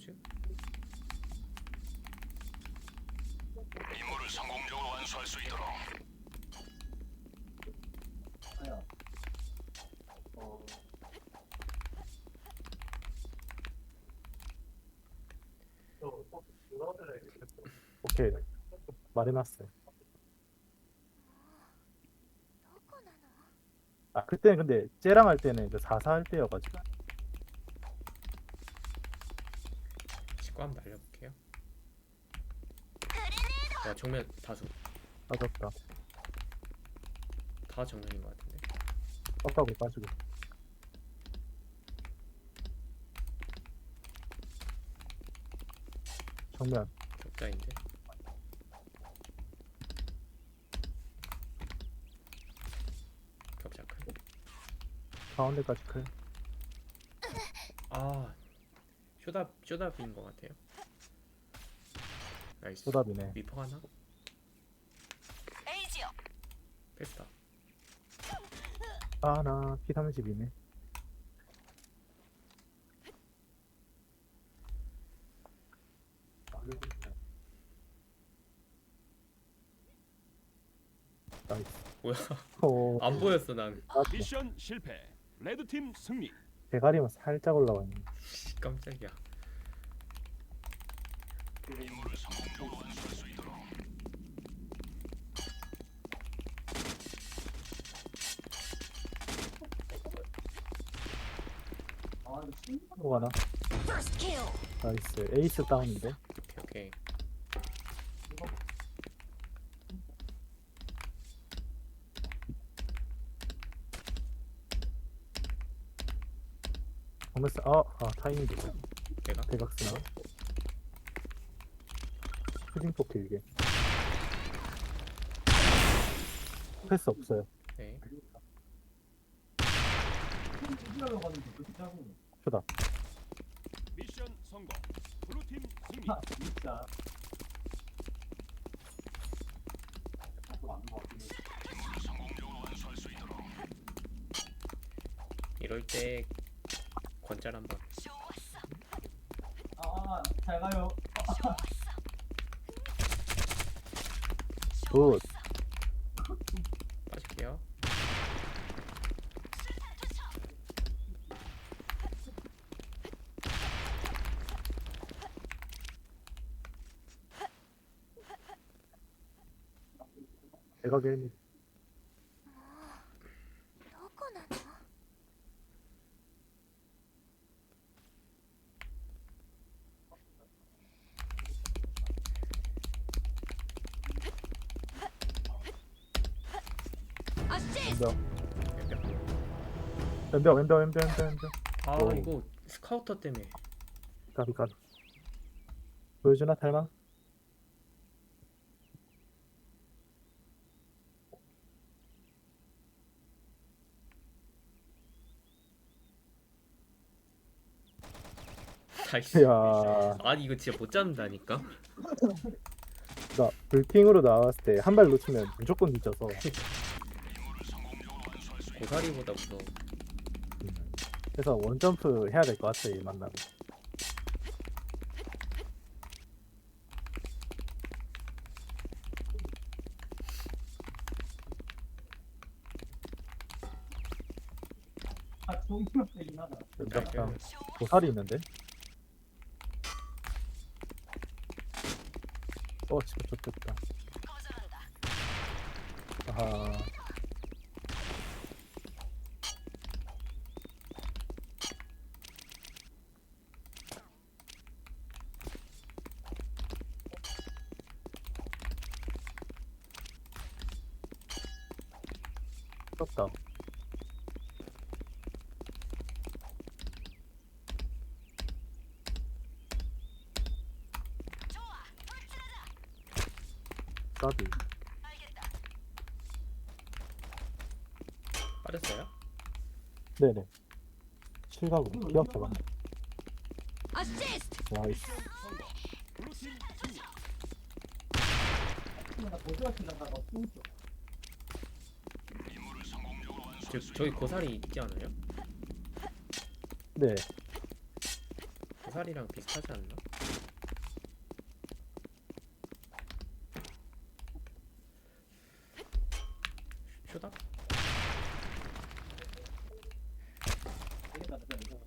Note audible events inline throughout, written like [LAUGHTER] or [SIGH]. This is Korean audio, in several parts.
퓨즈? 임무를 성공적으로 완수할 수 있도록. 오케이. 말해놨어요. 아 그때는 근데 쟤랑 할 때는 그 4사 할 때여가지고 직구 한번 날려볼게요. 와 정면 다수 빠졌다. 다 정면인 것 같은데. 빡빡이 빠지고. 정면 격자인데. 격자 클. 가운데까지 클. 아 쇼답 쇼답인 것 같아요. 나이스. 소답이네. 미퍼 하나? 에이지요. 뺐다. 아 나 P30이네. 나이스. 뭐야? 오, 안 보였어 난. 나도 미션 실패 레드팀 승리 대가리만 살짝 올라와 있네. 씨, 깜짝이야. 뭐 하나? First kill. 나이스. 에이스 다운인데. 오케이 오케이. 정면스 아, 아 타이밍 좋다. 내가 대각스나. 슈딩 포크 이게. 패스 없어요. 네. 쇼다. 미션 성공 블루팀 승리 있도록 이럴 때 권짤 한번. 아, 잘 가요. 굿. 빠질게요. 대각 1 왼벽. 왼벽, 왼벽, 왼벽, 왼벽, 왼벽. 아 오. 이거 스카우터 때문에 가비, 가비. 보여주나, 탈망? 아이씨. 이야. 아니 이거 진짜 못 잡는다니까. 나 불핑으로 나왔을 때 한 발 놓치면 무조건 뒤져서 [LAUGHS] 고사리보다 무서워. 그래서 원점프 해야 될 것 같아 이 만남. 아, 종이만 되긴 하다. 왼벽상 고살이 있는데? 어 진짜 좋겠다. 거절한다. 아하. 떴다. 좋 아. 불질러라. 까비. 빠졌어요? 네네. 실각으로 기억 잡았네. 아시스트. 나이스. 블루팀 승리 나 보조가 치려다가 숨었어. 임무를 성공적으로 완수할 저, 수 저기 고사리 있지 않아요? 네. 고사리랑 비슷하지 않나? 쇼다?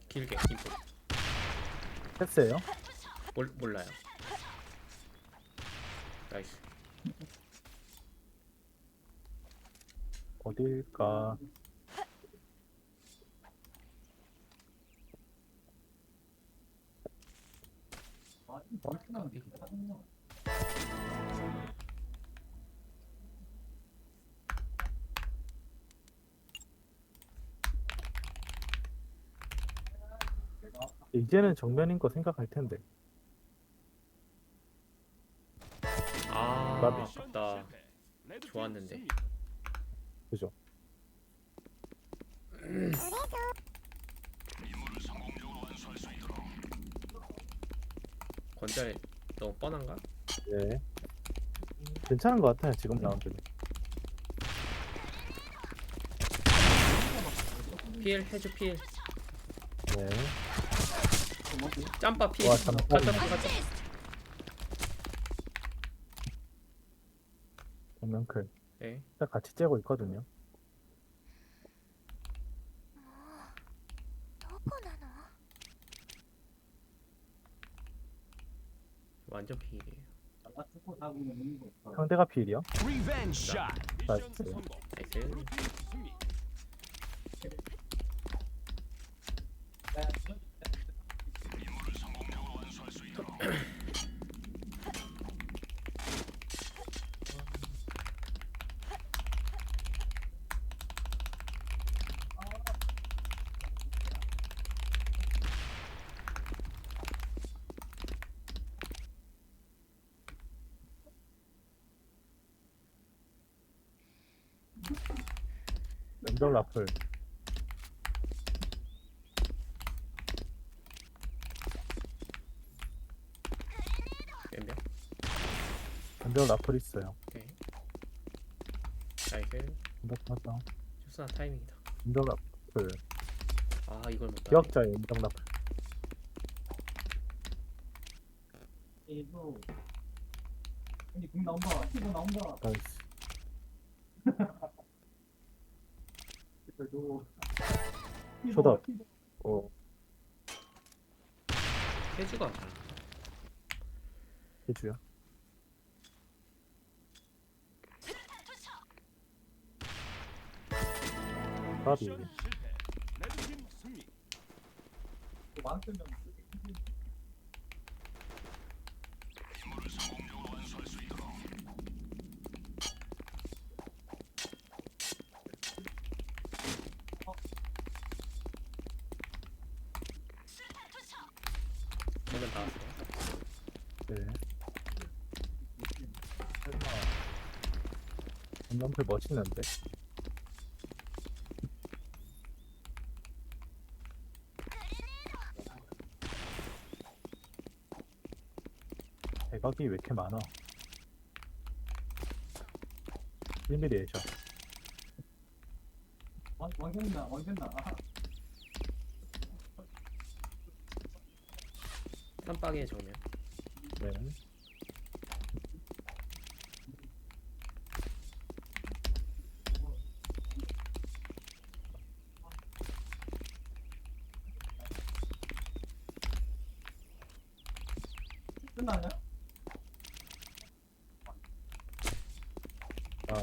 길게 인포 패스예요? 몰, 몰라요 나이스 어딜까? 이제는 정면인 거 생각할 텐데. 아 나비. 아깝다 좋았는데 그죠? 임무를 성공적으로 완수할 수 있도록 건잘 너무 뻔한가? 네. 괜찮은 것 같아요 지금 라운드는. 필 해주 필 네. 짬바 필 와, 잠깐. 가자 가자. 정면클. 네 딱 같이 째고 있거든요. 완전 필이에요 상대가 필이요? Revenge shot. 나이스. 나이스 블루팀 승리. 임무를 성공적으로 완수할 수 있도록 왼쪽 라플. 몇명 왼쪽 라플 있어요. 오케이 나이스 왼쪽 하자. 쇼스나 타이밍이다 왼쪽 라플. 아 이걸 못 기억자의 왼쪽 라플. 얘도 형님 공 나온다 티고 나온다 나이스. [LAUGHS] 쇼다. 어, 해주가 안 달라 해주요. 까비. 미션 실패. 레드팀 승리. 많던 점 임무를 성공적으로 완수할 수 있도록 정면 나왔어요 네. 왼쪽풀 멋있는데? 대각이 왜 이렇게 많아? 1mm 에이션. 왕겼나 왕겼나 쌈박에 정면 네. 끝나냐? 아,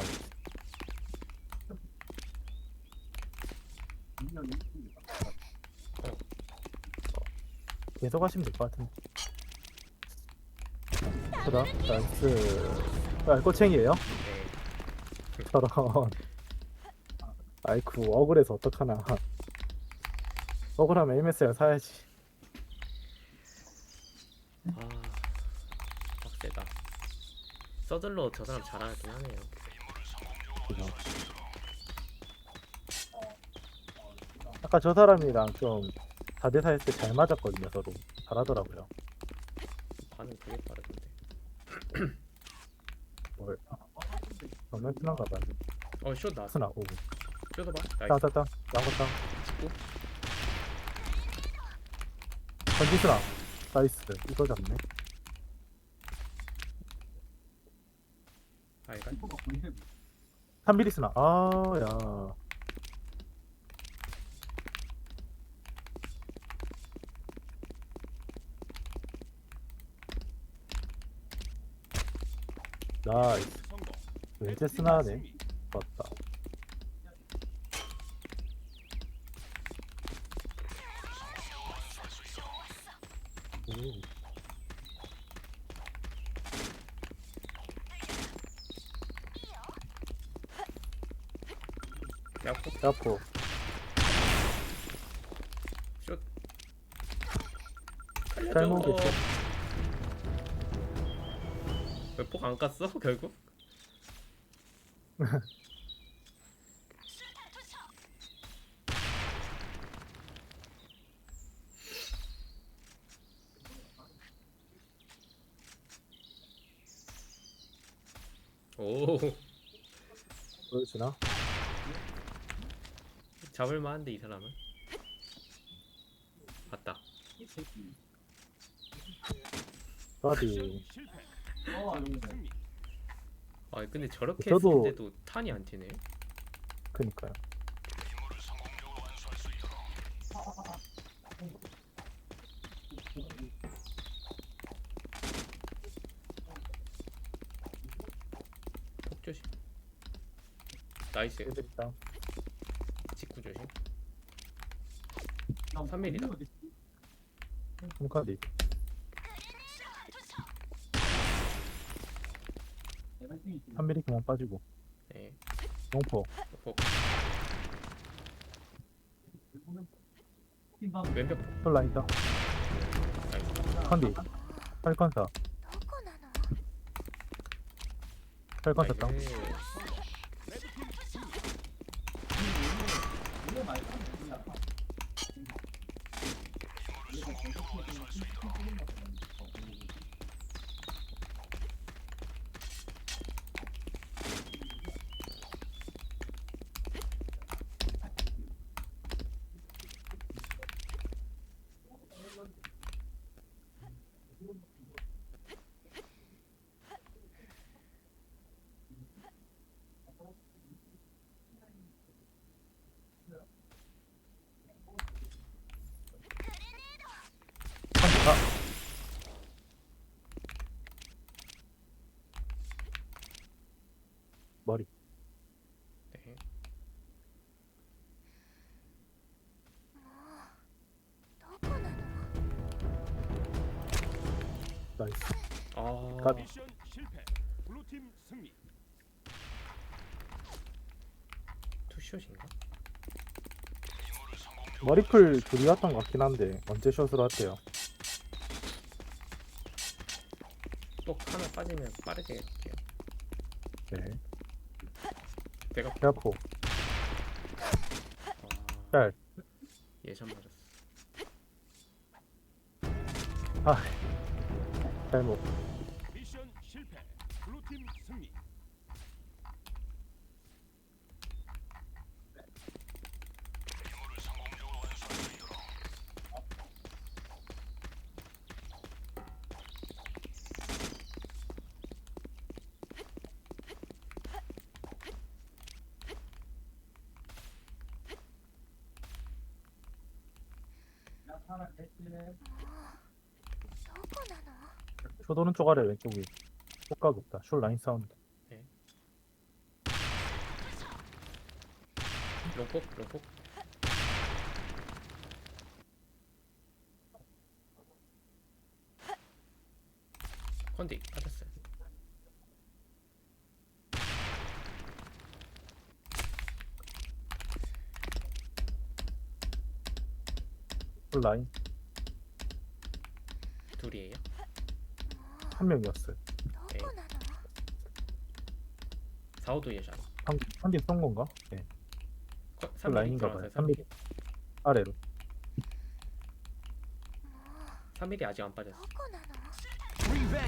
계속 하시면 될 것 같은데. 그다 나이스. 아, 꼬챙이에요? 네 저런. 아이쿠, 억울해서 어떡하나. 억울하면 MSR 사야지. 아 빡세다 서들로 저 사람 잘하긴 하네요. 아까 저 사람이랑 좀 4대4 했을 때 잘 맞았거든요, 서로. 잘하더라고요. 반응 되게 빠르던데 [CLEARS THROAT] 뭘. 정면 트난가 봐요. 어쇼 나왔어 트나, 오. 쇼도 봐 땅, 나이스 땅, 땅. 양고 땅. 찍고 전지 스나. 나이스 이거 잡네 보이네 3mm 스나 아 야 나이스 성공. 왠지 레드팀 스나네 승리. 맞다 오, 야포 야포 슛 잘못 했어. 왜폭안 깠어 결국? [LAUGHS] 오 보여주나? 잡을만한데 이 사람은? 여기네 승리. 아 근데 저렇게 저도- 했는데도 탄이 안 튀네. 그니까요. 임무를 성공적으로 완수할 수 있도록 폭 조심. 나이스. 있다 직구 조심 나 3mm 다. 어디 있지? 홈카디 내가 있지. 3mm 그만 빠지고 네 용포 폭 팀방 왼벽 폭 솔라 있다 나이스 컨디 팔컨사 どこなの 팔컨사 땅 나이스 아. 머리. 네. 나이스. 아. 갑이. 실패. 블루팀 승리. 투숏인가? 머리풀 둘이 왔던 것 같긴 한데 언제 숏으로 할대요? 또 하나 빠지면 빠르게 해볼게요. 네. 내가 야포 아, 짤. 예전 맞았어. 아, 잘못 미션 실패. 블루팀 승리. 임무를 성공적으로 완수할 수 있도록 야, 하나 됐지. どこなの 숏 오른쪽 아래 왼쪽이 똑각 없다 숏 라인 사운드 롱폭 롱폭 온라인 둘이에요? 한 명이었어요. 4, 5도 예전 한, 한팀 쏜 건가? 네. 온라인인가 그 봐요. 3mm 아래로. 3mm 아직 안 빠졌어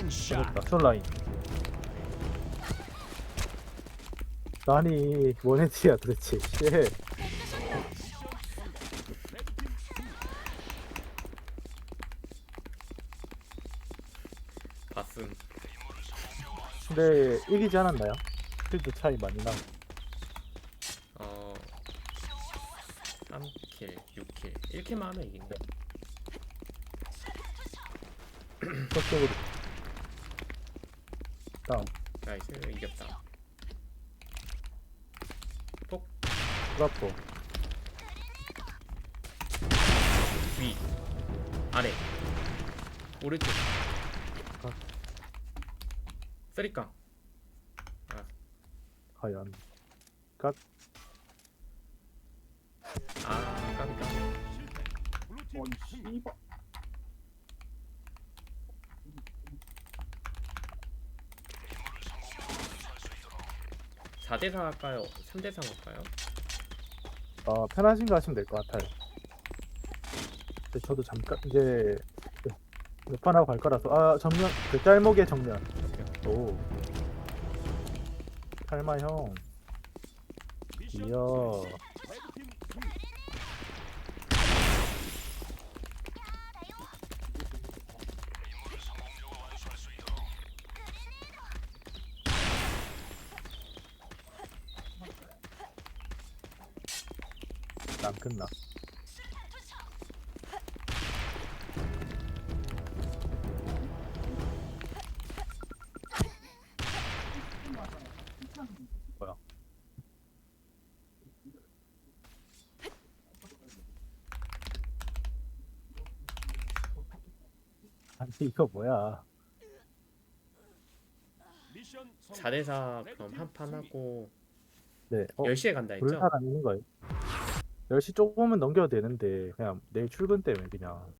죽었다 쏜 라인 아니 원해지야 도대체. 쉣. 근데 이기지 않았나요? 필드 차이 많이 나. 어 3킬, 6킬, 1킬만 하면 이긴다. [CLEARS THROAT] 적극적으로. 다음 나이스 이겼다. 톡 브라포. 위, 아래, 오른쪽. 각. 쓰리깡. 과연 아 깜깜. 승리. 씨발 4대4 할까요? 3대3 할까요? 어, 편하신 거 하시면 될 것 같아요. 근데 저도 잠깐 이제 몇 판 하고 갈 거라서 아 정면 그 짤목의 정면. 오. 칼마 형. 이야. 끝나. 뭐 [LAUGHS] 이거 뭐야? 미션 성공. 4대4 그럼 한 판 하고 네. 어, 10시에 간다 부를 했죠? 사람 있는 거예요? 10시 조금은 넘겨도 되는데 그냥 내일 출근 때문에 그냥